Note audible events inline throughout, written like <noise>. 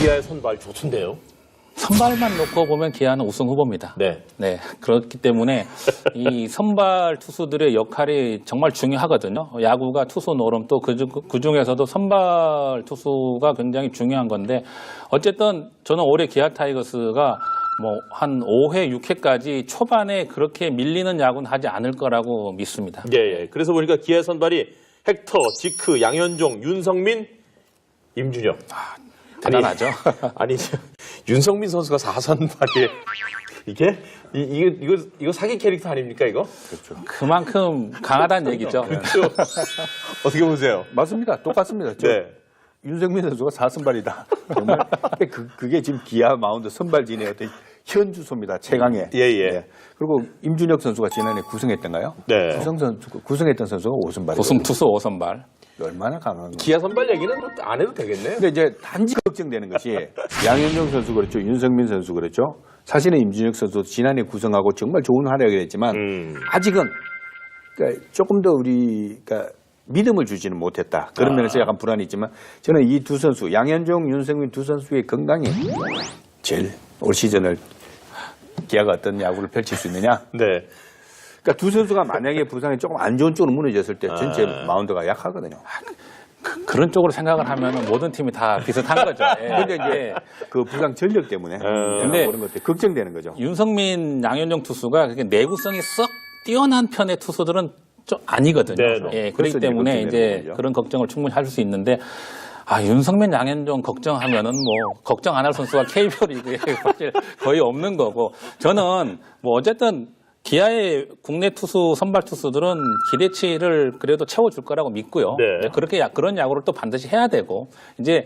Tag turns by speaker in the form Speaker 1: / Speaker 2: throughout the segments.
Speaker 1: 기아의 선발 좋던데요.
Speaker 2: 선발만 놓고 보면 기아는 우승 후보입니다.
Speaker 1: 네.
Speaker 2: 네, 그렇기 때문에 이 선발 투수들의 역할이 정말 중요하거든요. 야구가 투수 노름 또 그 중에서도 선발 투수가 굉장히 중요한 건데 어쨌든 저는 올해 기아 타이거스가 뭐 한 5회, 6회까지 초반에 그렇게 밀리는 야구는 하지 않을 거라고 믿습니다.
Speaker 1: 예, 예. 그래서 보니까 기아의 선발이 헥터, 지크, 양현종, 윤성민, 임준혁.
Speaker 2: 대단하죠.
Speaker 1: 아니, 저, <laughs> 윤성민 선수가 4선발이에요. 이게? 이, 이거, 이거, 이거 사기 캐릭터 아닙니까, 이거?
Speaker 2: 그만큼 강하다는 얘기죠.
Speaker 1: 그렇죠. <laughs> 어떻게 보세요?
Speaker 3: 맞습니다. 똑같습니다. 저
Speaker 1: 네.
Speaker 3: 윤석민 선수가 4선발이다. 정말 그, 그게 지금 기아 마운드 선발진의 어떤 현 주소입니다. 최강의.
Speaker 1: 예, 예.
Speaker 3: 그리고 임준혁 선수가 지난해 구승했던가요?
Speaker 1: 네.
Speaker 3: 구승 선수, 구승했던 선수가 5선발이에요.
Speaker 2: 우승 투수 5선발.
Speaker 3: 얼마나 강한 거.
Speaker 1: 기아 선발 얘기는 뭐안 해도 되겠네요.
Speaker 3: 근데 이제 단지 걱정되는 것이 양현종 선수 그렇죠. 윤석민 선수 그렇죠. 사실은 임준혁 선수 지난해 구성하고 정말 좋은 활약을 했지만
Speaker 1: 음.
Speaker 3: 아직은 그러니까 조금 더 우리 그러니까 믿음을 주지는 못했다. 그런
Speaker 1: 아.
Speaker 3: 면에서 약간 불안이 있지만 저는 이 두 선수 양현종, 윤석민 두 선수의 건강이 제일 올 시즌을 기아가 어떤 야구를 펼칠 수 있느냐.
Speaker 1: 네.
Speaker 3: 그러니까 두 선수가 만약에 부상이 조금 안 좋은 쪽으로 무너졌을 때 전체
Speaker 1: 아.
Speaker 3: 마운드가 약하거든요.
Speaker 2: 그, 그런 쪽으로 생각을 하면 모든 팀이 다 비슷한 거죠. 예. <laughs>
Speaker 3: 근데 이제 그 부상 전력 때문에
Speaker 2: 근데
Speaker 3: 그런 것들 걱정되는 거죠.
Speaker 2: 윤성민, 양현종 투수가 그게 내구성이 썩 뛰어난 편의 투수들은 좀 아니거든요.
Speaker 1: 네, 네.
Speaker 2: 예, 그렇기 때문에
Speaker 3: 걱정되는
Speaker 2: 이제
Speaker 3: 거죠.
Speaker 2: 그런 걱정을 충분히 할 수 있는데 아, 윤성민, 양현종 걱정하면은 뭐 걱정 안 할 선수가 <laughs> KBO 리그에 사실 거의 없는 거고 저는 뭐 어쨌든 기아의 국내 투수 선발 투수들은 기대치를 그래도 채워줄 거라고 믿고요.
Speaker 1: 네.
Speaker 2: 그렇게 야- 그런 야구를 또 반드시 해야 되고 이제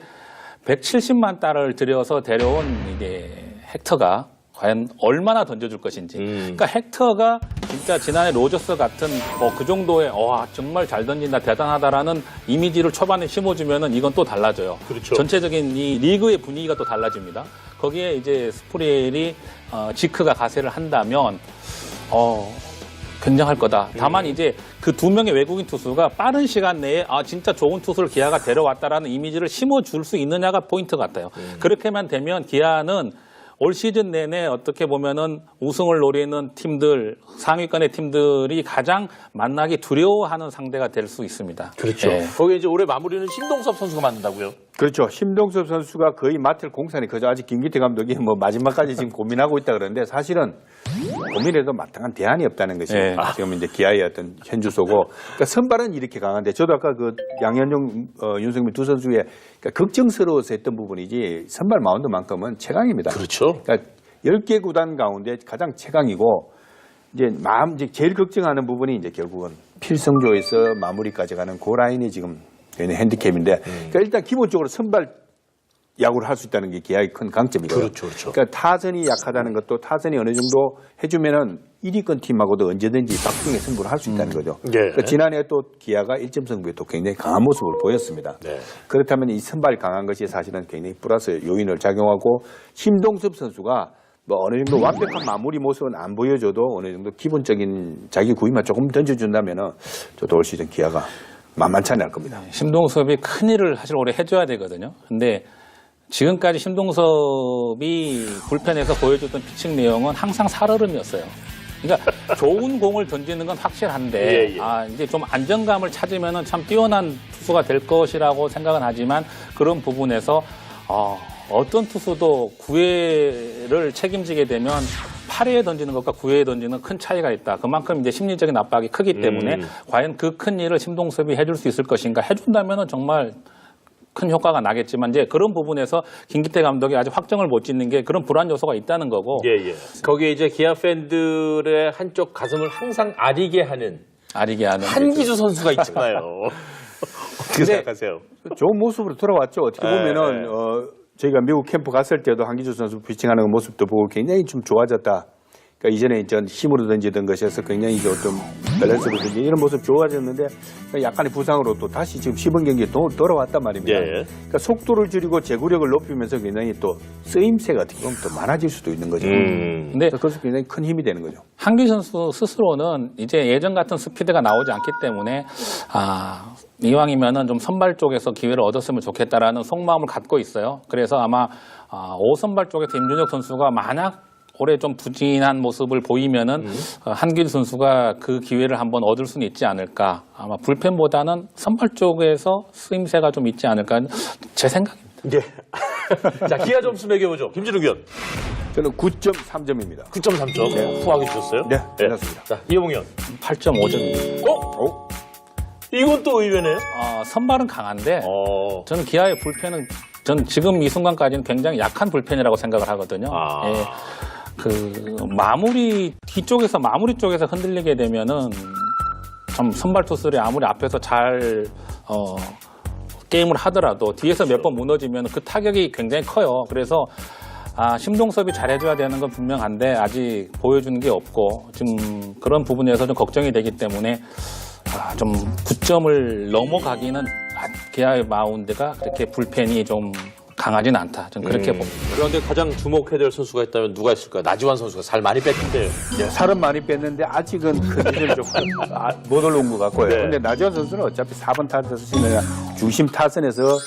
Speaker 2: 170만 달러를 들여서 데려온 이게 헥터가 과연 얼마나 던져줄 것인지.
Speaker 1: 음.
Speaker 2: 그러니까 헥터가 진짜 지난해 로저스 같은 뭐그 정도의 와 정말 잘 던진다 대단하다라는 이미지를 초반에 심어주면은 이건 또 달라져요.
Speaker 1: 그렇죠.
Speaker 2: 전체적인 이 리그의 분위기가 또 달라집니다. 거기에 이제 스프리엘이 어, 지크가 가세를 한다면 어. 굉장할 거다. 다만 이제 그 두 명의 외국인 투수가 빠른 시간 내에 아 진짜 좋은 투수를 기아가 데려왔다라는 이미지를 심어줄 수 있느냐가 포인트 같아요. 그렇게만 되면 기아는 올 시즌 내내 어떻게 보면은 우승을 노리는 팀들 상위권의 팀들이 가장 만나기 두려워하는 상대가 될 수 있습니다.
Speaker 1: 그렇죠.
Speaker 2: 예.
Speaker 1: 거기 이제 올해 마무리는 신동섭 선수가 맡는다고요?
Speaker 3: 그렇죠. 심동섭 선수가 거의 맡을 공산이 그저 아직 김기태 감독이 뭐 마지막까지 지금 고민하고 있다 그러는데 사실은 고민해도 마땅한 대안이 없다는 것이
Speaker 2: 네.
Speaker 3: 지금 이제 기아의 어떤 현주소고 그러니까 선발은 이렇게 강한데 저도 아까 그 양현종, 어, 윤석민 두 선수의 그러니까 걱정스러워서 했던 부분이지 선발 마운드만큼은 최강입니다.
Speaker 1: 그렇죠.
Speaker 3: 그러니까 10개 구단 가운데 가장 최강이고 이제 마음 이제 제일 걱정하는 부분이 이제 결국은 필성조에서 마무리까지 가는 그 라인이 지금 굉장히 핸디캡인데 그러니까 일단 기본적으로 선발 야구를 할 수 있다는 게 기아의 큰 강점이거든요.
Speaker 1: 그렇죠, 그렇죠.
Speaker 3: 그러니까 타선이 약하다는 것도 타선이 어느 정도 해주면은 1위권 팀하고도 언제든지 박빙의 승부를 할 수 있다는 거죠.
Speaker 1: 예.
Speaker 3: 그러니까 지난해 또 기아가 1점 승부에 또 굉장히 강한 모습을 보였습니다.
Speaker 1: 네.
Speaker 3: 그렇다면 이 선발 강한 것이 사실은 굉장히 플러스 요인을 작용하고 심동섭 선수가 뭐 어느 정도 완벽한 마무리 모습은 안 보여줘도 어느 정도 기본적인 자기 구위만 조금 던져준다면은 저도 올 시즌 기아가 만만치 않을 겁니다.
Speaker 2: 심동섭이 큰 일을 사실 올해 해줘야 되거든요. 근데 지금까지 심동섭이 불펜에서 보여줬던 피칭 내용은 항상 살얼음이었어요. 그러니까 <laughs> 좋은 공을 던지는 건 확실한데
Speaker 1: 예, 예.
Speaker 2: 아 이제 좀 안정감을 찾으면은 참 뛰어난 투수가 될 것이라고 생각은 하지만 그런 부분에서 어, 어떤 투수도 9회를 책임지게 되면 8회에 던지는 것과 9회에 던지는 큰 차이가 있다. 그만큼 이제 심리적인 압박이 크기 때문에
Speaker 1: 음.
Speaker 2: 과연 그 큰 일을 심동섭이 해줄 수 있을 것인가 해준다면은 정말 큰 효과가 나겠지만 이제 그런 부분에서 김기태 감독이 아직 확정을 못 짓는 게 그런 불안 요소가 있다는 거고
Speaker 1: 예, 예. 거기에 이제 기아 팬들의 한쪽 가슴을 항상 아리게 하는
Speaker 2: 아리게 하는
Speaker 1: 한기주 선수가 있잖아요. <laughs> 어떻게
Speaker 2: 근데-
Speaker 1: 생각하세요?
Speaker 3: 좋은 모습으로 돌아왔죠. 어떻게
Speaker 1: 네,
Speaker 3: 보면은
Speaker 1: 네.
Speaker 3: 어, 저희가 미국 캠프 갔을 때도 한기주 선수 피칭하는 모습도 보고 굉장히 좀 좋아졌다. 그러니까 이전에 전 힘으로 던지던 것에서 굉장히 이제 좀 밸런스로 던지 이런 모습 좋아졌는데 약간의 부상으로 또 다시 지금 시범 경기에 또 돌아왔단 말입니다.
Speaker 1: 예.
Speaker 3: 그러니까 속도를 줄이고 제구력을 높이면서 굉장히 또 쓰임새가 어떻게 보면 또 많아질 수도 있는 거죠.
Speaker 1: 음.
Speaker 2: 근데
Speaker 3: 그래서 그것이 굉장히 큰 힘이 되는 거죠.
Speaker 2: 한규 선수 스스로는 이제 예전 같은 스피드가 나오지 않기 때문에 아 이왕이면은 좀 선발 쪽에서 기회를 얻었으면 좋겠다라는 속마음을 갖고 있어요. 그래서 아마 아, 5선발 쪽에서 임준혁 선수가 만약 올해 좀 부진한 모습을 보이면은 어, 한길 선수가 그 기회를 한번 얻을 수는 있지 않을까. 아마 불펜보다는 선발 쪽에서 쓰임새가 좀 있지 않을까. 제 생각입니다.
Speaker 1: 예. <laughs> 자, 기아 점수 매겨보죠. 김진욱 위원.
Speaker 3: 저는 9.3점입니다.
Speaker 1: 9.3점.
Speaker 3: 네.
Speaker 1: 후하게 주셨어요?
Speaker 3: 네, 끝났습니다.
Speaker 1: 자, 이호봉 위원.
Speaker 2: 8.5점입니다.
Speaker 1: 어?
Speaker 3: 어?
Speaker 1: 이건 또 의외네요.
Speaker 2: 어, 선발은 강한데
Speaker 1: 어.
Speaker 2: 저는 기아의 불펜은 전 지금 이 순간까지는 굉장히 약한 불펜이라고 생각을 하거든요.
Speaker 1: 아.
Speaker 2: 예, 그 마무리 뒤쪽에서 마무리 쪽에서 흔들리게 되면은 좀 선발 투수들이 아무리 앞에서 잘 어, 게임을 하더라도 뒤에서 몇 번 무너지면 그 타격이 굉장히 커요. 그래서 아, 심동섭이 잘해줘야 되는 건 분명한데 아직 보여주는 게 없고 지금 그런 부분에서 좀 걱정이 되기 때문에 아, 좀 9점을 넘어가기는 아, 기아의 마운드가 그렇게 불펜이 좀 강하진 않다. 좀 그렇게
Speaker 1: 음.
Speaker 2: 봅니다.
Speaker 1: 그런데 가장 주목해야 될 선수가 있다면 누가 있을까요? 나지완 선수가 살 많이 뺐는데.
Speaker 3: 예, 살은 많이 뺐는데 아직은 컨디션이 좀못 올라온 것 같고요.
Speaker 1: 네.
Speaker 3: 근데 나지원 선수는 어차피 4번 타선이나 중심 타선에서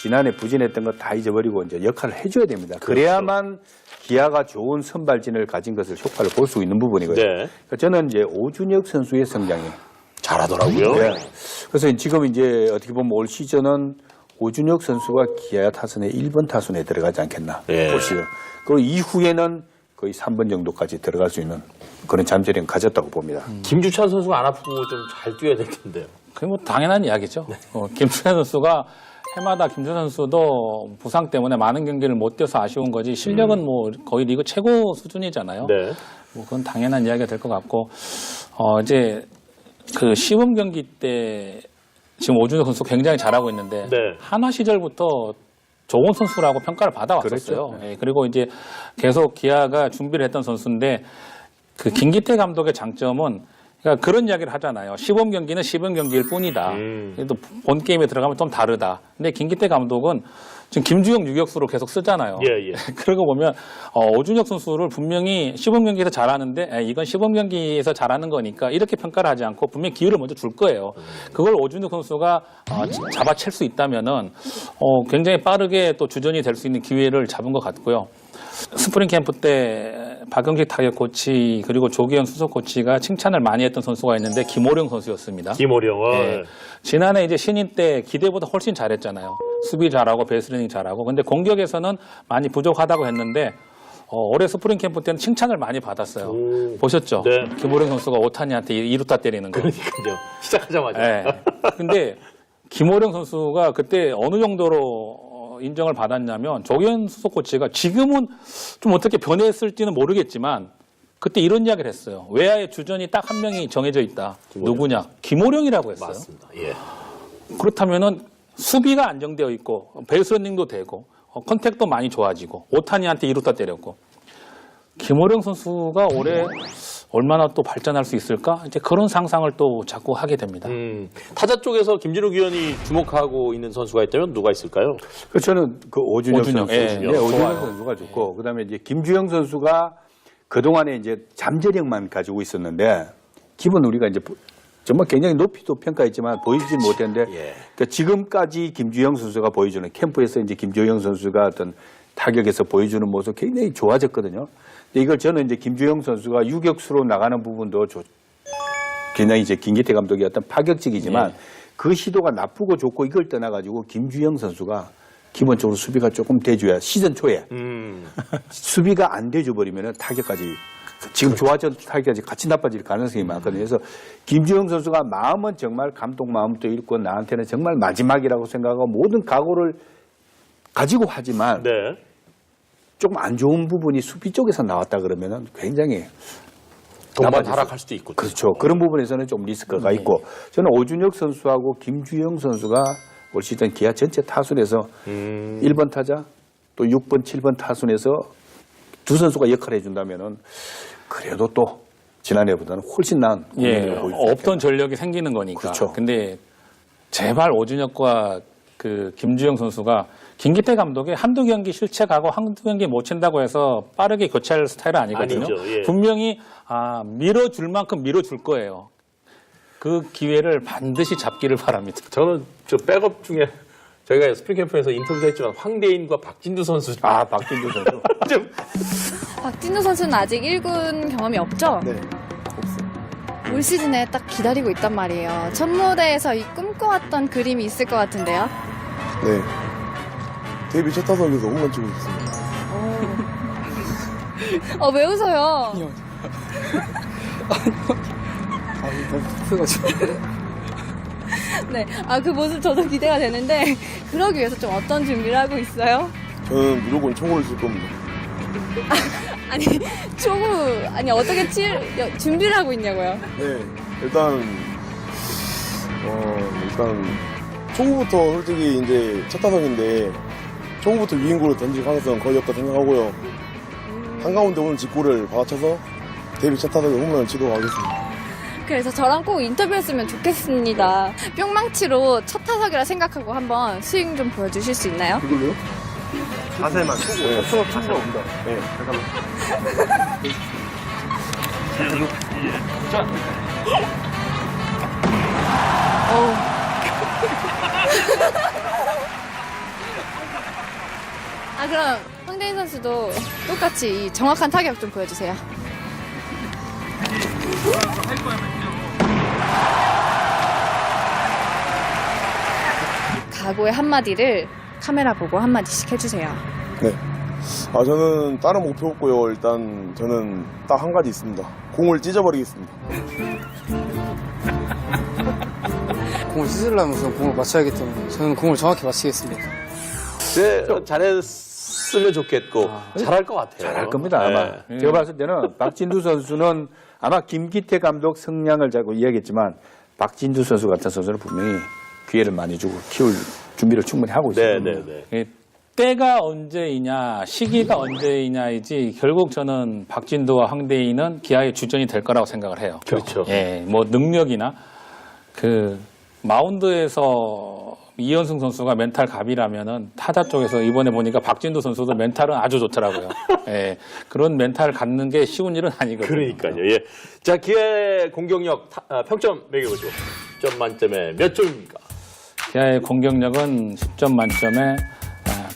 Speaker 3: 지난해 부진했던 거 다 잊어버리고 이제 역할을 해줘야 됩니다.
Speaker 1: 그렇죠.
Speaker 3: 그래야만 기아가 좋은 선발진을 가진 것을 효과를 볼 수 있는 부분이거든요.
Speaker 1: 네.
Speaker 3: 그러니까 저는 이제 오준혁 선수의 성장이
Speaker 1: 잘하더라고요.
Speaker 3: 네. 그래서 지금 이제 어떻게 보면 올 시즌은 오준혁 선수가 기아 타선의 1번 타선에 들어가지 않겠나.
Speaker 1: 예.
Speaker 3: 올 시즌. 그리고 이후에는 거의 3번 정도까지 들어갈 수 있는 그런 잠재력을 가졌다고 봅니다.
Speaker 1: 김주찬 선수가 안 아프고 좀 잘 뛰어야 될 텐데요.
Speaker 2: 그게 뭐 당연한 이야기죠. 어, 김준현 선수가 해마다 김준현 선수도 부상 때문에 많은 경기를 못 뛰어서 아쉬운 거지 실력은 뭐 거의 리그 최고 수준이잖아요.
Speaker 1: 네.
Speaker 2: 뭐 그건 당연한 이야기가 될 것 같고 어 이제 그 시범 경기 때 지금 오준혁 선수 굉장히 잘하고 있는데
Speaker 1: 네.
Speaker 2: 한화 시절부터 좋은 선수라고 평가를 받아왔었어요.
Speaker 3: 그렇죠.
Speaker 2: 예, 그리고 이제 계속 기아가 준비를 했던 선수인데 그 김기태 감독의 장점은 그러니까 그런 이야기를 하잖아요. 시범 경기는 시범 경기일 뿐이다.
Speaker 1: 음.
Speaker 2: 그래도 본 게임에 들어가면 좀 다르다. 근데 김기태 감독은 지금 김주영 유격수로 계속 쓰잖아요.
Speaker 1: 예, 예. <laughs>
Speaker 2: 그러고 보면 어, 오준혁 선수를 분명히 시범 경기에서 잘하는데 에, 이건 시범 경기에서 잘하는 거니까 이렇게 평가를 하지 않고 분명히 기회를 먼저 줄 거예요. 그걸 오준혁 선수가 어, 잡아챌 수 있다면은 어, 굉장히 빠르게 또 주전이 될 수 있는 기회를 잡은 것 같고요. 스프링 캠프 때 박영식 타격 코치 그리고 조기현 수석 코치가 칭찬을 많이 했던 선수가 있는데 김호령 선수였습니다.
Speaker 1: 김호령. 어,
Speaker 2: 예. 지난해 이제 신인 때 기대보다 훨씬 잘했잖아요. 수비 잘하고 베이스리닝 잘하고. 근데 공격에서는 많이 부족하다고 했는데 어, 올해 스프링 캠프 때는 칭찬을 많이 받았어요.
Speaker 1: 오.
Speaker 2: 보셨죠?
Speaker 1: 네.
Speaker 2: 김호령 선수가 오타니한테 이- 이루타 때리는 거.
Speaker 1: 그러니까요. 시작하자마자.
Speaker 2: 예. 근데 김호령 선수가 그때 어느 정도로 어, 인정을 받았냐면 조현 수석 코치가 지금은 좀 어떻게 변했을지는 모르겠지만 그때 이런 이야기를 했어요. 외야의 주전이 딱 한 명이 정해져 있다.
Speaker 1: 김호령.
Speaker 2: 누구냐? 김호령이라고 했어요.
Speaker 1: 맞습니다. 예.
Speaker 2: 그렇다면은 수비가 안정되어 있고 베이스런닝도 되고 어, 컨택도 많이 좋아지고 오타니한테 이루타 때렸고 김호령 선수가 올해 얼마나 또 발전할 수 있을까? 이제 그런 상상을 또 자꾸 하게 됩니다.
Speaker 1: 음, 타자 쪽에서 김진욱 위원이 주목하고 있는 선수가 있다면 누가 있을까요?
Speaker 3: 그 저는 그 오준혁,
Speaker 2: 오준혁,
Speaker 3: 선수,
Speaker 2: 예,
Speaker 3: 네,
Speaker 2: 좋아요.
Speaker 3: 오준혁 선수가 좋고 그다음에 이제 김주영 선수가 그 동안에 이제 잠재력만 가지고 있었는데 기본 우리가 이제 보- 정말 굉장히 높이도 평가했지만 보이지 못했는데
Speaker 1: 예.
Speaker 3: 그러니까 지금까지 김주영 선수가 보여주는 캠프에서 이제 김주영 선수가 어떤 타격에서 보여주는 모습 굉장히 좋아졌거든요. 근데 이걸 저는 이제 김주영 선수가 유격수로 나가는 부분도 좋, 굉장히 이제 김기태 감독이 어떤 파격적이지만
Speaker 1: 예.
Speaker 3: 그 시도가 나쁘고 좋고 이걸 떠나가지고 김주영 선수가 기본적으로 수비가 조금 돼줘야 시즌 초에
Speaker 1: 음, <laughs>
Speaker 3: 수비가 안 돼줘 버리면 타격까지 지금 좋아졌던 타격까지 같이 나빠질 가능성이 많거든요. 그래서 김주영 선수가 마음은 정말 감독 마음도 있고 나한테는 정말 마지막이라고 생각하고 모든 각오를 가지고 하지만
Speaker 1: 네.
Speaker 3: 조금 안 좋은 부분이 수비 쪽에서 나왔다 그러면은 굉장히
Speaker 1: 동반 하락할 수도 있고.
Speaker 3: 그렇죠. 그런 부분에서는 좀 리스크가
Speaker 1: 네.
Speaker 3: 있고 저는 오준혁 선수하고 김주영 선수가 올 시즌 기아 전체 타순에서
Speaker 1: 음,
Speaker 3: 1번 타자 또 6번, 7번 타순에서 두 선수가 역할을 해준다면은 그래도 또 지난해보다는 훨씬 나은
Speaker 2: 예, 없던 전력이 생기는 거니까.
Speaker 3: 그렇죠.
Speaker 2: 근데 제발 오준혁과 그 김주영 선수가 김기태 감독이 한두 경기 실책하고 한두 경기 못 친다고 해서 빠르게 교체할 스타일은 아니거든요.
Speaker 1: 아니죠, 예.
Speaker 2: 분명히 아, 밀어줄 만큼 밀어줄 거예요. 그 기회를 반드시 잡기를 바랍니다.
Speaker 1: 저는 저 백업 중에 저희가 스프링 캠프에서 인터뷰도 했지만 황대인과 박진두 선수
Speaker 3: 아, 박진주 선수. <laughs>
Speaker 1: 좀
Speaker 4: 박진우 선수는 아직 1군 경험이 없죠?
Speaker 5: 네.
Speaker 4: 올 시즌에 딱 기다리고 있단 말이에요. 첫 무대에서 이 꿈꿔왔던 그림이 있을 것 같은데요.
Speaker 5: 네. 데뷔 첫 타석에서 홈런 치고 있습니다.
Speaker 4: 어, 왜 웃어요?
Speaker 5: 아니, 너무 급해가지고.
Speaker 4: 네. 아, 그 모습 저도 기대가 되는데, 그러기 위해서 좀 어떤 준비를 하고 있어요?
Speaker 5: 저는 무조건 총을 쏠 겁니다.
Speaker 4: 아니, 초구, 아니, 어떻게 칠, 여- 준비를 하고 있냐고요?
Speaker 5: 네. 일단, 어, 일단, 초구부터 솔직히 이제 첫 타석인데, 초구부터 유인구를 던질 가능성은 거의 없다 생각하고요. 한가운데 오는 직구를 받아쳐서 데뷔 첫 타석에 홈런을 치도록 하겠습니다.
Speaker 4: 그래서 저랑 꼭 인터뷰했으면 좋겠습니다. 뿅망치로 첫 타석이라 생각하고 한번 스윙 좀 보여주실 수 있나요?
Speaker 5: 이걸로요? 자세만 초구. 네, 초구 자세가 없다. 네, 잠깐만. <laughs>
Speaker 4: 아, 그럼 황대인 선수도 똑같이 이 정확한 타격 좀 보여주세요. 각오의 한마디를 카메라 보고 한마디씩 해주세요.
Speaker 5: 네. 아, 저는 다른 목표 없고요. 일단 저는 딱 한 가지 있습니다. 공을 찢어버리겠습니다. <laughs>
Speaker 6: 공을 씻으려면 우선 공을 맞춰야 하기 때문에 저는 공을 정확히 맞추겠습니다.
Speaker 1: 네, 잘했으면 좋겠고 잘할 것 같아요.
Speaker 3: 잘할 겁니다, 아마.
Speaker 1: 네.
Speaker 3: 제가 봤을 때는 박진두 선수는 아마 김기태 감독 성량을 자꾸 이야기했지만 박진두 선수 같은 선수는 분명히 기회를 많이 주고 키울 준비를 충분히 하고
Speaker 1: 네,
Speaker 3: 있습니다.
Speaker 1: 네, 네.
Speaker 2: 이 때가 언제이냐, 시기가 언제이냐이지 결국 저는 박진도와 황대인은 기아의 주전이 될 거라고 생각을 해요.
Speaker 1: 그렇죠.
Speaker 2: 예, 뭐 능력이나 그 마운드에서 이현승 선수가 멘탈 갑이라면은 타자 쪽에서 이번에 보니까 박진도 선수도 멘탈은 아주 좋더라고요. <laughs> 예, 그런 멘탈을 갖는 게 쉬운 일은 아니거든요.
Speaker 1: 그러니까요. 예. 자, 기아의 공격력 타- 아, 평점 매겨보죠. 10점 만점에 몇 점입니까?
Speaker 2: 기아의 공격력은 10점 만점에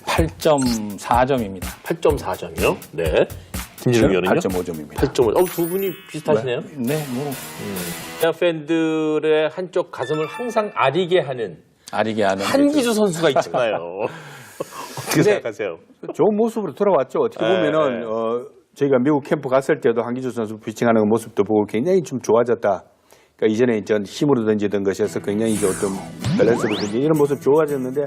Speaker 2: 8.4점입니다.
Speaker 1: 8.4점이요. 네. 의원은요?
Speaker 3: 8.5점입니다.
Speaker 1: 8.5. 어, 두 분이 비슷하시네요.
Speaker 2: 네, 뭐
Speaker 1: 기아 팬들의 한쪽 가슴을 항상 아리게 하는
Speaker 2: 아리게 하는
Speaker 1: 한기주 선수가 있잖아요. <laughs> 어떻게 생각하세요?
Speaker 3: 좋은 모습으로 돌아왔죠. 어떻게
Speaker 1: 네,
Speaker 3: 보면은
Speaker 1: 네.
Speaker 3: 어, 저희가 미국 캠프 갔을 때도 한기주 선수 피칭하는 모습도 보고 굉장히 좀 좋아졌다. 그러니까 이전에 전 힘으로 던지던 것이어서 굉장히 이제 어떤 밸런스로 던지 이런 모습 좋아졌는데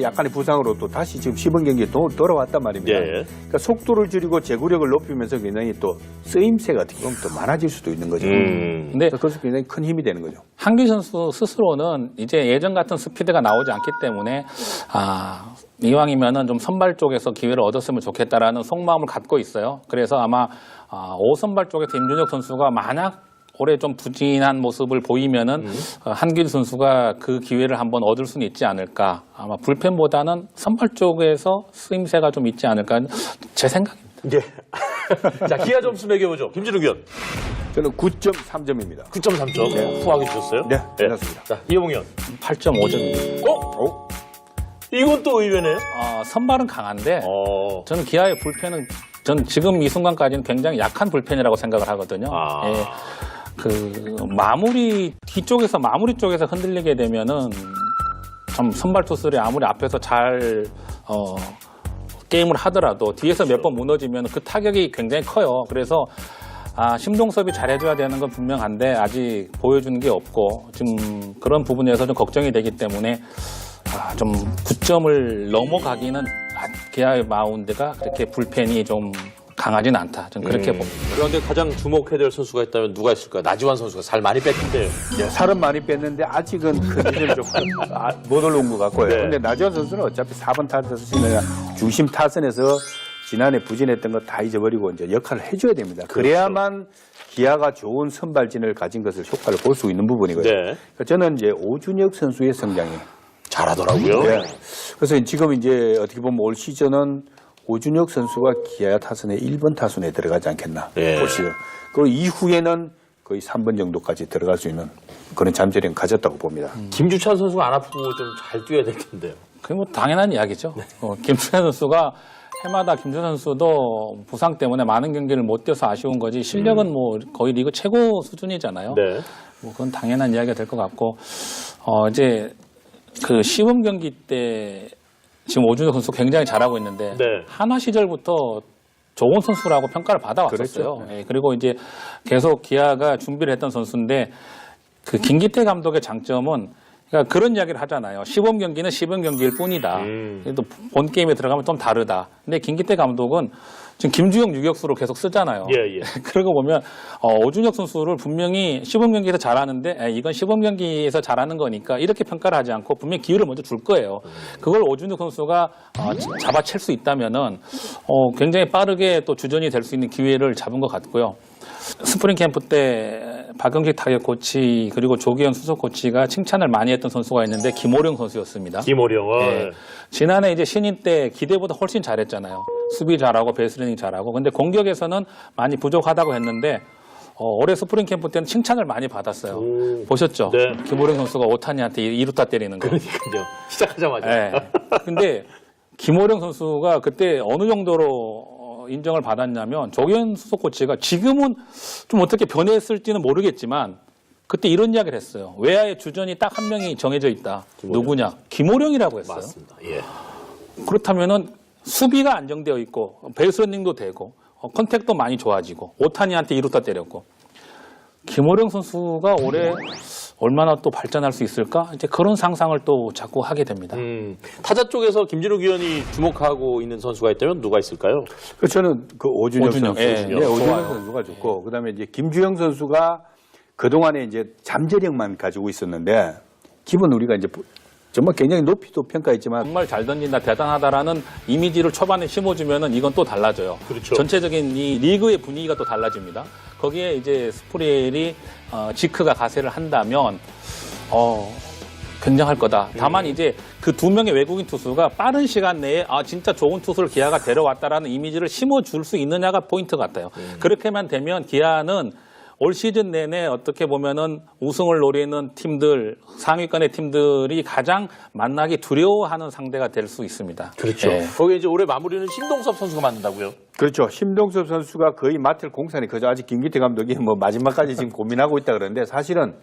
Speaker 3: 약간의 부상으로 또 다시 지금 시범 경기에 도, 돌아왔단 말입니다.
Speaker 1: 예.
Speaker 3: 그러니까 속도를 줄이고 제구력을 높이면서 굉장히 또 쓰임새가 어떻게 보면 또 많아질 수도 있는 거죠.
Speaker 1: 음.
Speaker 2: 근데
Speaker 3: 그래서 굉장히 큰 힘이 되는 거죠.
Speaker 2: 한규 선수 스스로는 이제 예전 같은 스피드가 나오지 않기 때문에 아 이왕이면은 좀 선발 쪽에서 기회를 얻었으면 좋겠다라는 속마음을 갖고 있어요. 그래서 아마 아, 5선발 쪽에서 임준혁 선수가 만약 올해 좀 부진한 모습을 보이면은 어, 한길 선수가 그 기회를 한번 얻을 수는 있지 않을까. 아마 불펜보다는 선발 쪽에서 쓰임새가 좀 있지 않을까. 제 생각입니다.
Speaker 1: 예. <laughs> 자, 기아 점수 매겨보죠. 김진우 의원.
Speaker 3: 저는 9.3점입니다.
Speaker 1: 9.3점. 후하게 주셨어요?
Speaker 3: 네, 괜찮습니다.
Speaker 1: 자, 이호봉 의원.
Speaker 2: 8.5점입니다.
Speaker 1: 어? 이건 또 의외네요.
Speaker 2: 어, 선발은 강한데
Speaker 1: 어.
Speaker 2: 저는 기아의 불펜은 전 지금 이 순간까지는 굉장히 약한 불펜이라고 생각을 하거든요.
Speaker 1: 아.
Speaker 2: 예, 그 마무리 뒤쪽에서 마무리 쪽에서 흔들리게 되면은 좀 선발 투수들이 아무리 앞에서 잘 어, 게임을 하더라도 뒤에서 몇 번 무너지면 그 타격이 굉장히 커요. 그래서 아, 심동섭이 잘해줘야 되는 건 분명한데 아직 보여주는 게 없고 지금 그런 부분에서 좀 걱정이 되기 때문에 아, 좀 9점을 넘어가기는 아, 기아의 마운드가 그렇게 불펜이 좀 강하진 않다. 좀 그렇게 봅니다.
Speaker 1: 그런데 가장 주목해야 될 선수가 있다면 누가 있을까요? 나지완 선수가 살 많이 뺐는데요.
Speaker 3: 예, 살은 많이 뺐는데 아직은 컨디션이 좀못 아, 올라온 것 같고요.
Speaker 1: 네.
Speaker 3: 근데 나지원 선수는 어차피 4번 타선이나 중심 타선에서 지난해 부진했던 거 다 잊어버리고 이제 역할을 해줘야 됩니다.
Speaker 1: 그렇죠.
Speaker 3: 그래야만 기아가 좋은 선발진을 가진 것을 효과를 볼 수 있는 부분이거든요.
Speaker 1: 네.
Speaker 3: 그러니까 저는 이제 오준혁 선수의 성장이
Speaker 1: 잘하더라고요.
Speaker 3: 네. 그래서 지금 이제 어떻게 보면 올 시즌은 오준혁 선수가 기아 타선의 1번 타선에 들어가지 않겠나.
Speaker 1: 네.
Speaker 3: 올 시즌. 그리고 이후에는 거의 3번 정도까지 들어갈 수 있는 그런 잠재력을 가졌다고 봅니다.
Speaker 1: 김주찬 선수가 안 아프고 좀 잘 뛰어야 될 텐데요.
Speaker 2: 그게 뭐 당연한 이야기죠. 어, 김주찬 선수가 해마다 김주찬 선수도 부상 때문에 많은 경기를 못 뛰어서 아쉬운 거지 실력은 뭐 거의 리그 최고 수준이잖아요.
Speaker 1: 네.
Speaker 2: 뭐 그건 당연한 이야기가 될 것 같고 어 이제 그 시범 경기 때 지금 오준혁 선수 굉장히 잘하고 있는데
Speaker 1: 네.
Speaker 2: 한화 시절부터 좋은 선수라고 평가를 받아왔었어요. 예, 그리고 이제 계속 기아가 준비를 했던 선수인데 그 김기태 감독의 장점은 그러니까 그런 이야기를 하잖아요. 시범 경기는 시범 경기일 뿐이다.
Speaker 1: 음.
Speaker 2: 그래도 본 게임에 들어가면 좀 다르다. 근데 김기태 감독은 지금 김주영 유격수로 계속 쓰잖아요.
Speaker 1: 예, 예. <laughs>
Speaker 2: 그러고 보면 어, 오준혁 선수를 분명히 시범 경기에서 잘하는데 에, 이건 시범 경기에서 잘하는 거니까 이렇게 평가를 하지 않고 분명히 기회를 먼저 줄 거예요. 그걸 오준혁 선수가 어, 지- 잡아챌 수 있다면은 어, 굉장히 빠르게 또 주전이 될 수 있는 기회를 잡은 것 같고요. 스프링 캠프 때 박영식 타격 코치 그리고 조기현 수석 코치가 칭찬을 많이 했던 선수가 있는데 김호령 선수였습니다.
Speaker 1: 김호령. 어,
Speaker 2: 예. 지난해 이제 신인 때 기대보다 훨씬 잘했잖아요. 수비 잘하고 베이스리닝 잘하고. 근데 공격에서는 많이 부족하다고 했는데 어, 올해 스프링 캠프 때는 칭찬을 많이 받았어요.
Speaker 1: 오.
Speaker 2: 보셨죠?
Speaker 1: 네.
Speaker 2: 김호령 선수가 오타니한테 이- 이루타 때리는 거.
Speaker 1: 그러니까요. 시작하자마자.
Speaker 2: 예. 근데 김호령 선수가 그때 어느 정도로 어, 인정을 받았냐면 조현 수석 코치가 지금은 좀 어떻게 변했을지는 모르겠지만 그때 이런 이야기를 했어요. 외야의 주전이 딱 한 명이 정해져 있다. 누구냐? 김호령이라고 했어요.
Speaker 1: 맞습니다. 예.
Speaker 2: 그렇다면은 수비가 안정되어 있고 베이스런닝도 되고 어, 컨택도 많이 좋아지고 오타니한테 이루타 때렸고 김호령 선수가 올해 얼마나 또 발전할 수 있을까? 이제 그런 상상을 또 자꾸 하게 됩니다.
Speaker 1: 음, 타자 쪽에서 김진욱 위원이 주목하고 있는 선수가 있다면 누가 있을까요?
Speaker 3: 그 저는 그 오준혁,
Speaker 2: 오준혁,
Speaker 3: 선수,
Speaker 2: 예,
Speaker 3: 네,
Speaker 2: 좋아요.
Speaker 3: 오준혁 선수가 좋고 그다음에 이제 김주영 선수가 그 동안에 이제 잠재력만 가지고 있었는데 기본 우리가 이제 정말 굉장히 높이도 평가했지만
Speaker 2: 정말 잘 던진다, 대단하다라는 이미지를 초반에 심어주면은 이건 또 달라져요.
Speaker 1: 그렇죠.
Speaker 2: 전체적인 이 리그의 분위기가 또 달라집니다. 거기에 이제 스프리엘이 어, 지크가 가세를 한다면 어, 굉장할 거다. 다만 이제 그 두 명의 외국인 투수가 빠른 시간 내에 아 진짜 좋은 투수를 기아가 데려왔다라는 이미지를 심어줄 수 있느냐가 포인트 같아요. 그렇게만 되면 기아는 올 시즌 내내 어떻게 보면은 우승을 노리는 팀들 상위권의 팀들이 가장 만나기 두려워하는 상대가 될 수 있습니다.
Speaker 1: 그렇죠.
Speaker 2: 예.
Speaker 1: 거기에 이제 올해 마무리는 신동섭 선수가 맡는다고요?
Speaker 3: 그렇죠. 심동섭 선수가 거의 맡을 공산이 그저 아직 김기태 감독이 뭐 마지막까지 지금 고민하고 있다 그러는데 사실은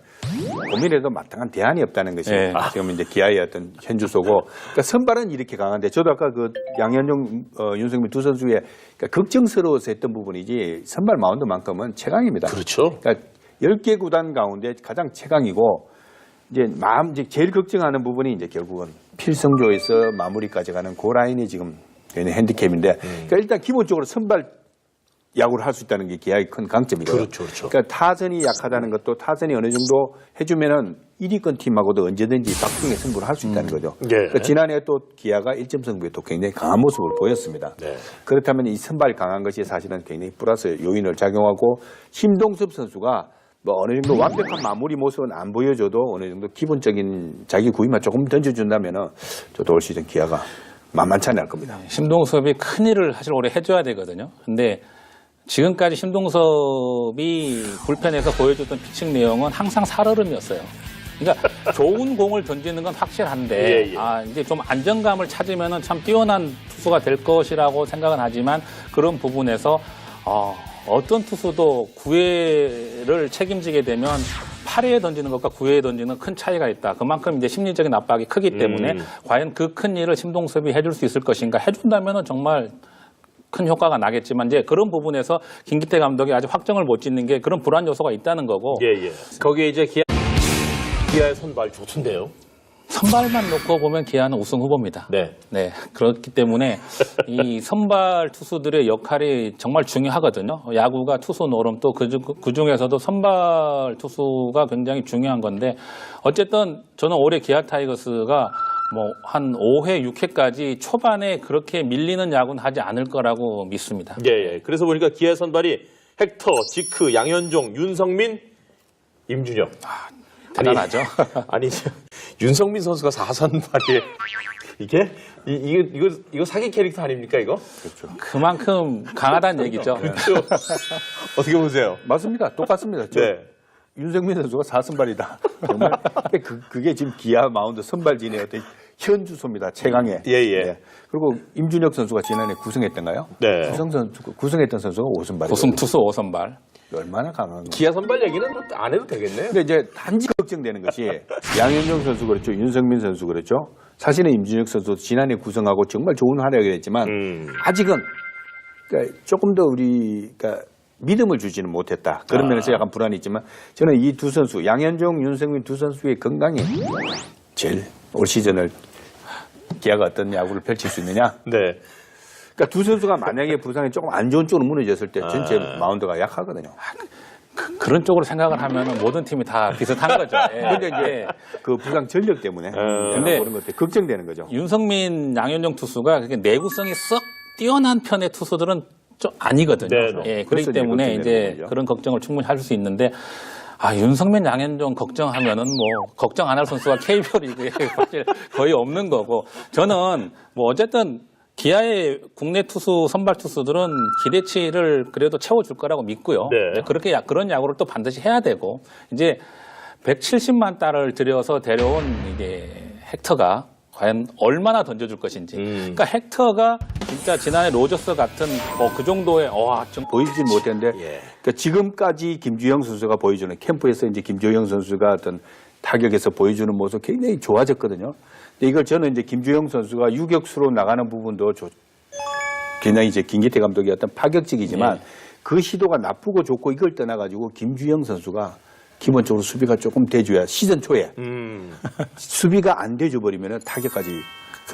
Speaker 3: 고민해도 마땅한 대안이 없다는 것이
Speaker 2: 예.
Speaker 3: 지금 이제 기아의 어떤 현주소고 그러니까 선발은 이렇게 강한데 저도 아까 그 양현종, 어, 윤석민 두 선수의 그러니까 걱정스러워서 했던 부분이지 선발 마운드만큼은 최강입니다.
Speaker 1: 그렇죠.
Speaker 3: 그러니까 10개 구단 가운데 가장 최강이고 이제 마음 이제 제일 걱정하는 부분이 이제 결국은 필성조에서 마무리까지 가는 그 라인이 지금 되는 핸디캡인데 그러니까 일단 기본적으로 선발 야구를 할 수 있다는 게 기아의 큰 강점이거든요.
Speaker 1: 그렇죠, 그렇죠.
Speaker 3: 그러니까 타선이 약하다는 것도 타선이 어느 정도 해주면은 1위권 팀하고도 언제든지 박빙의 승부를 할 수 있다는 거죠.
Speaker 1: 예.
Speaker 3: 그러니까 지난해 또 기아가 1점 승부에 또 굉장히 강한 모습을 보였습니다.
Speaker 1: 네.
Speaker 3: 그렇다면 이 선발 강한 것이 사실은 굉장히 플러스 요인을 작용하고 심동섭 선수가 뭐 어느 정도 완벽한 마무리 모습은 안 보여줘도 어느 정도 기본적인 자기 구위만 조금 던져준다면은 저도 올 시즌 기아가 만만치 않을 겁니다.
Speaker 2: 심동섭이 큰 일을 사실 올해 해줘야 되거든요. 근데 지금까지 심동섭이 불펜에서 보여줬던 피칭 내용은 항상 살얼음이었어요. 그러니까 <laughs> 좋은 공을 던지는 건 확실한데
Speaker 1: 예, 예.
Speaker 2: 아 이제 좀 안정감을 찾으면은 참 뛰어난 투수가 될 것이라고 생각은 하지만 그런 부분에서 어, 어떤 투수도 9회를 책임지게 되면 8회에 던지는 것과 9회에 던지는 큰 차이가 있다. 그만큼 이제 심리적인 압박이 크기 때문에
Speaker 1: 음.
Speaker 2: 과연 그 큰 일을 심동섭이 해줄 수 있을 것인가 해준다면 은 정말 큰 효과가 나겠지만 이제 그런 부분에서 김기태 감독이 아직 확정을 못 짓는 게 그런 불안 요소가 있다는 거고
Speaker 1: 예, 예. 거기에 이제 기아, 기아의 선발 좋던데요.
Speaker 2: 선발만 놓고 보면 기아는 우승 후보입니다.
Speaker 1: 네.
Speaker 2: 네, 그렇기 때문에 <laughs> 이 선발 투수들의 역할이 정말 중요하거든요. 야구가 투수 노름 또 그 중에서도 선발 투수가 굉장히 중요한 건데 어쨌든 저는 올해 기아 타이거스가 뭐 한 5회, 6회까지 초반에 그렇게 밀리는 야구는 하지 않을 거라고 믿습니다.
Speaker 1: 예, 예. 그래서 보니까 기아의 선발이 헥터, 지크, 양현종, 윤성민, 임준혁.
Speaker 2: 대단하죠.
Speaker 1: 아니, <laughs> 윤성민 선수가 4선발이에 이게 이, 이거 이거 이거 사기 캐릭터 아닙니까 이거?
Speaker 2: 그만큼 강하다는 얘기죠.
Speaker 1: 그렇죠. 어떻게 보세요?
Speaker 3: 맞습니다. 똑같습니다. 저
Speaker 1: 네.
Speaker 3: 윤석민 선수가 4선발이다. <laughs> 정말 그, 그게 지금 기아 마운드 선발진의 어떤 현 주소입니다. 최강의.
Speaker 1: 예, 예.
Speaker 3: 그리고 임준혁 선수가 지난해 구승했던가요?
Speaker 1: 네.
Speaker 3: 구승 선수, 구승했던 선수가 5선발이에요.
Speaker 2: 고승 투수 5선발.
Speaker 3: 얼마나 강한 거.
Speaker 1: 기아 선발 얘기는 뭐안 해도 되겠네요.
Speaker 3: 근데 이제 단지 걱정되는 것이 <laughs> 양현종 선수 그렇죠. 윤석민 선수 그렇죠. 사실은 임준혁 선수 지난해 구성하고 정말 좋은 활약을 했지만
Speaker 1: 음.
Speaker 3: 아직은 그러니까 조금 더 우리 그러니까 믿음을 주지는 못했다. 그런
Speaker 1: 아.
Speaker 3: 면에서 약간 불안이 있지만 저는 이 두 선수 양현종, 윤석민 두 선수의 건강이 제일 올 시즌을 기아가 어떤 야구를 펼칠 수 있느냐.
Speaker 1: 네.
Speaker 3: 그러니까 두 선수가 만약에 부상이 조금 안 좋은 쪽으로 무너졌을 때 전체
Speaker 1: 아.
Speaker 3: 마운드가 약하거든요.
Speaker 2: 그, 런 쪽으로 생각을 하면 모든 팀이 다 비슷한 <laughs> 거죠. 예.
Speaker 3: 근데 이제
Speaker 2: 예.
Speaker 3: 그 부상 전력 때문에
Speaker 2: 근데
Speaker 3: 그런 것들 걱정되는 거죠.
Speaker 2: 윤성민, 양현종 투수가 그렇게 내구성이 썩 뛰어난 편의 투수들은 좀 아니거든요.
Speaker 1: 네, 네.
Speaker 2: 예, 그렇기 때문에 이제
Speaker 3: 거죠.
Speaker 2: 그런 걱정을 충분히 할 수 있는데 아, 윤성민, 양현종 걱정하면은 뭐 걱정 안 할 선수가 KBO 리그에 <laughs> 사실 거의 없는 거고 저는 뭐 어쨌든 기아의 국내 투수 선발 투수들은 기대치를 그래도 채워줄 거라고 믿고요.
Speaker 1: 네.
Speaker 2: 그렇게 야- 그런 야구를 또 반드시 해야 되고 이제 170만 달러를 들여서 데려온 이게 헥터가 과연 얼마나 던져줄 것인지.
Speaker 1: 음.
Speaker 2: 그러니까 헥터가 진짜 지난해 로저스 같은 뭐 그 정도의 와, 좀
Speaker 3: 보이지 못했는데
Speaker 1: 예.
Speaker 3: 그러니까 지금까지 김주영 선수가 보여주는 캠프에서 이제 김주영 선수가 어떤 타격에서 보여주는 모습 굉장히 좋아졌거든요. 근데 이걸 저는 이제 김주영 선수가 유격수로 나가는 부분도 좋- 굉장히 이제 김기태 감독의 어떤 파격적이지만 그 시도가 나쁘고 좋고 이걸 떠나가지고 김주영 선수가 기본적으로 수비가 조금 돼줘야 시즌 초에
Speaker 1: 음. <laughs>
Speaker 3: 수비가 안 돼줘 버리면 타격까지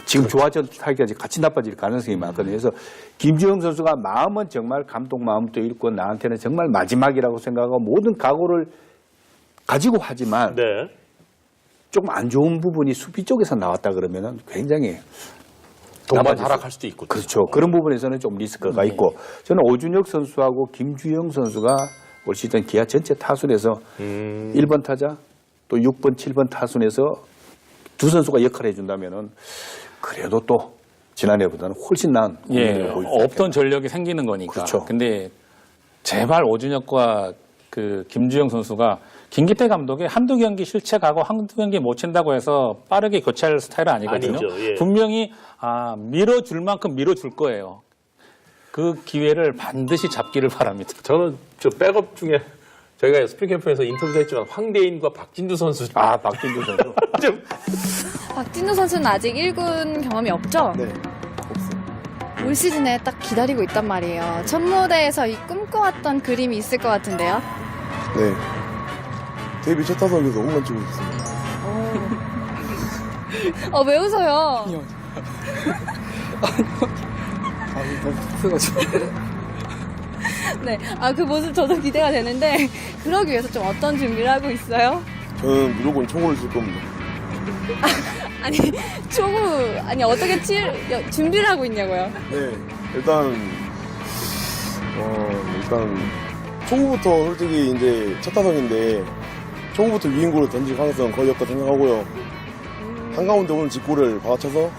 Speaker 3: 지금 좋아졌던 타격까지 같이 나빠질 가능성이 많거든요. 그래서 김주영 선수가 마음은 정말 감독 마음도 있고 나한테는 정말 마지막이라고 생각하고 모든 각오를 가지고 하지만
Speaker 1: 네.
Speaker 3: 조금 안 좋은 부분이 수비 쪽에서 나왔다 그러면은 굉장히
Speaker 1: 동반 하락할 수도 있고.
Speaker 3: 그렇죠. 그런 부분에서는 좀 리스크가 있고 저는 오준혁 선수하고 김주영 선수가 올 시즌 기아 전체 타순에서
Speaker 1: 음.
Speaker 3: 1번 타자 또 6번, 7번 타순에서 두 선수가 역할을 해준다면은 그래도 또 지난해보다는 훨씬 나은
Speaker 2: 예, 없던 전력이 생기는 거니까.
Speaker 3: 그렇죠.
Speaker 2: 근데 제발 오준혁과 그 김주영 선수가 김기태 감독이 한두 경기 실책하고 한두 경기 못 친다고 해서 빠르게 교체할 스타일은 아니거든요.
Speaker 1: 아니죠, 예.
Speaker 2: 분명히 아, 밀어줄 만큼 밀어줄 거예요. 그 기회를 반드시 잡기를 바랍니다.
Speaker 1: 저는 저 백업 중에 저희가 스프링 캠프에서 인터뷰도 했지만 황대인과 박진두 선수
Speaker 3: 아, 박진주 선수. <laughs>
Speaker 1: 좀
Speaker 4: 박진우 선수는 아직 1군 경험이 없죠?
Speaker 5: 네.
Speaker 4: 올 시즌에 딱 기다리고 있단 말이에요. 첫 무대에서 이 꿈꿔왔던 그림이 있을 것 같은데요.
Speaker 5: 네. 데뷔 첫 타석에서 홈런 치고 있습니다.
Speaker 4: 어, 왜 웃어요?
Speaker 6: 아, 너무 <laughs> 급해가지고.
Speaker 4: 네. 아, 그 모습 저도 기대가 되는데, 그러기 위해서 좀 어떤 준비를 하고 있어요?
Speaker 5: 저는 무조건 총을 칠 겁니다.
Speaker 4: 아니, 초구, 아니, 어떻게 칠, 여- 준비를 하고 있냐고요?
Speaker 5: 네. 일단, 어, 일단, 초구부터 솔직히 이제 첫 타석인데, 초구부터 유인구를 던질 가능성은 거의 없다 생각하고요. 한가운데 오는 직구를 받아쳐서